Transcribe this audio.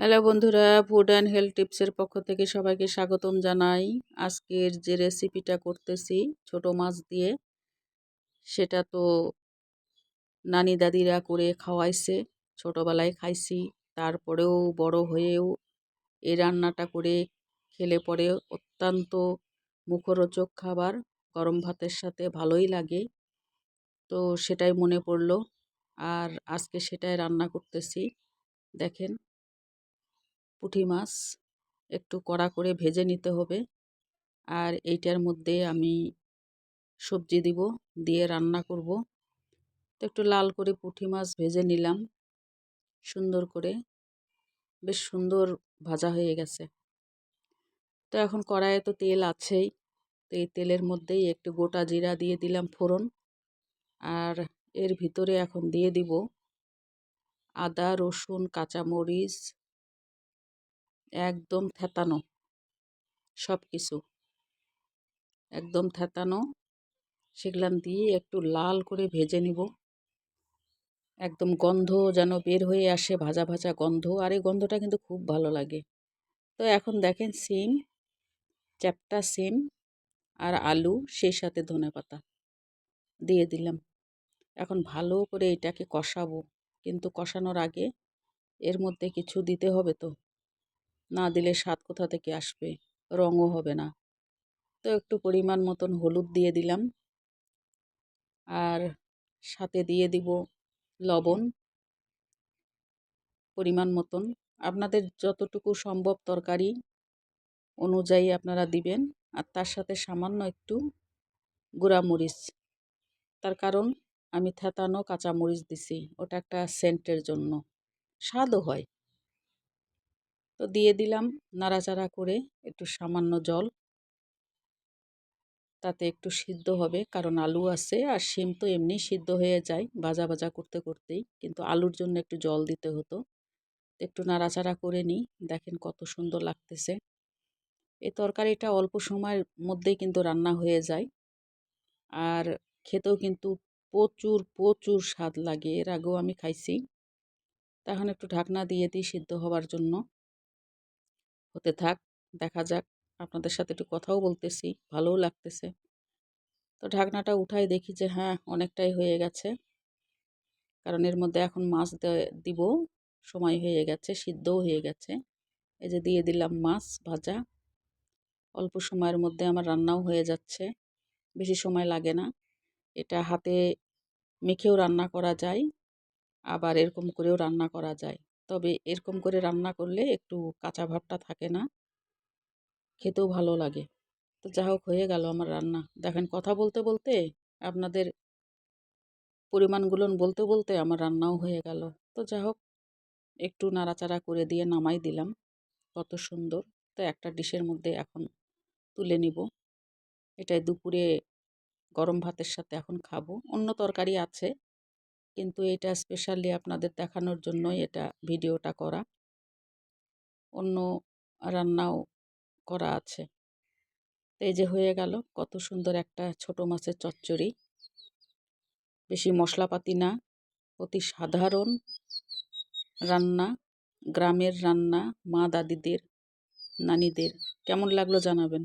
Hello বন্ধুরা food and health টিপসের পক্ষ থেকে সবাইকে স্বাগতম জানাই। আজকের যে রেসিপিটা করতেছি, ছোট মাছ দিয়ে, সেটা তো নানি দাদিরা করে খাওয়াইছে, ছোটোবেলায় খাইছি। তারপরেও বড় হয়েও এই রান্নাটা করে খেলে পরে অত্যন্ত মুখরোচক খাবার, গরম ভাতের সাথে ভালোই লাগে। তো সেটাই মনে পড়ল, আর আজকে সেটাই রান্না করতেছি। দেখেন পুঁটি মাছ একটু কড়া করে ভেজে নিতে হবে। আর এইটার মধ্যে আমি সবজি দিব, দিয়ে রান্না করব। তো একটু লাল করে পুঁটি মাছ ভেজে নিলাম, সুন্দর করে। বেশ সুন্দর ভাজা হয়ে গেছে। তো এখন কড়াইয়ে তো তেল আছেই, তো এই তেলের মধ্যেই একটু গোটা জিরা দিয়ে দিলাম ফোড়ন। আর এর ভিতরে এখন দিয়ে দিব আদা, রসুন, কাঁচামরিচ একদম থেতানো সব কিছু একদম থেতানো, সেগুলান দিয়ে একটু লাল করে ভেজে নিব। একদম গন্ধ যেন বের হয়ে আসে, ভাজা ভাজা গন্ধ। আর এই গন্ধটা কিন্তু খুব ভালো লাগে। তো এখন দেখেন সিম, চ্যাপটা সিম আর আলু, সেই সাথে ধনে পাতা দিয়ে দিলাম। এখন ভালো করে এটাকে কষাবো। কিন্তু কষানোর আগে এর মধ্যে কিছু দিতে হবে তো। না দিলে স্বাদ কোথা থেকে আসবে? রঙও হবে না। তো একটু পরিমাণ মতন হলুদ দিয়ে দিলাম। আর সাথে দিয়ে দিব লবণ। পরিমাণ মতন। আপনাদের যতটুকু সম্ভব তরকারি অনুযায়ী আপনারা দিবেন। আর তার সাথে সামান্য একটু গুঁড়ামরিচ। তার কারণ আমি থেতানো কাঁচামরিচ দিছি। ওটা একটা সেন্টের জন্য। স্বাদও হয়। তো দিয়ে দিলাম নাড়াচাড়া করে একটু সামান্য জল। তাতে একটু সিদ্ধ হবে কারণ আলু আছে আর শিম তো এমনি সিদ্ধ হয়ে যায় ভাজা ভাজা করতে করতেই। কিন্তু আলুর জন্য একটু জল দিতে হতো। একটু নাড়াচাড়া করে নিই। দেখেন কত সুন্দর লাগতেছে। এই তরকারিটা অল্প সময়ের মধ্যেই কিন্তু রান্না হয়ে যায়। আর খেতেও কিন্তু প্রচুর প্রচুর স্বাদ লাগে। এর আগেও আমি খাইছি। তখন একটু ঢাকনা দিয়ে দিই সিদ্ধ হওয়ার জন্য। হতে থাক, দেখা যাক। আপনাদের সাথে একটু কথাও বলতেছি, ভালোও লাগতেছে। তো ঢাকনাটা উঠাই দেখি যে হ্যাঁ অনেকটাই হয়ে গেছে। কারণ এর মধ্যে এখন মাছ দিব, সময় হয়ে গেছে, সিদ্ধও হয়ে গেছে। এই যে দিয়ে দিলাম মাছ ভাজা। অল্প সময়ের মধ্যে আমার রান্নাও হয়ে যাচ্ছে। বেশি সময় লাগে না। এটা হাতে মেখেও রান্না করা যায়, আবার এরকম করেও রান্না করা যায়। তবে এরকম করে রান্না করলে একটু কাঁচা ভাবটা থাকে না। খেতেও ভালো লাগে। তো যা হোক হয়ে গেল আমার রান্না। দেখেন কথা বলতে বলতে, আপনাদের পরিমাণগুলো বলতে বলতে আমার রান্নাও হয়ে গেল। তো যা হোক, একটু নাড়াচাড়া করে দিয়ে নামাই দিলাম। কত সুন্দর। তো একটা ডিশের মধ্যে এখন তুলে নিব। এটাই দুপুরে গরম ভাতের সাথে এখন খাব। অন্য তরকারি আছে। কিন্তু এটা স্পেশালি আপনাদের দেখানোর জন্যই এটা ভিডিওটা করা। অন্য রান্নাও করা আছে। এই যে হয়ে গেল, কত সুন্দর একটা ছোট মাছের চচ্চড়ি। বেশি মশলাপাতি না, অতি সাধারণ রান্না, গ্রামের রান্না মা দাদিদের নানিদের। কেমন লাগল জানাবেন?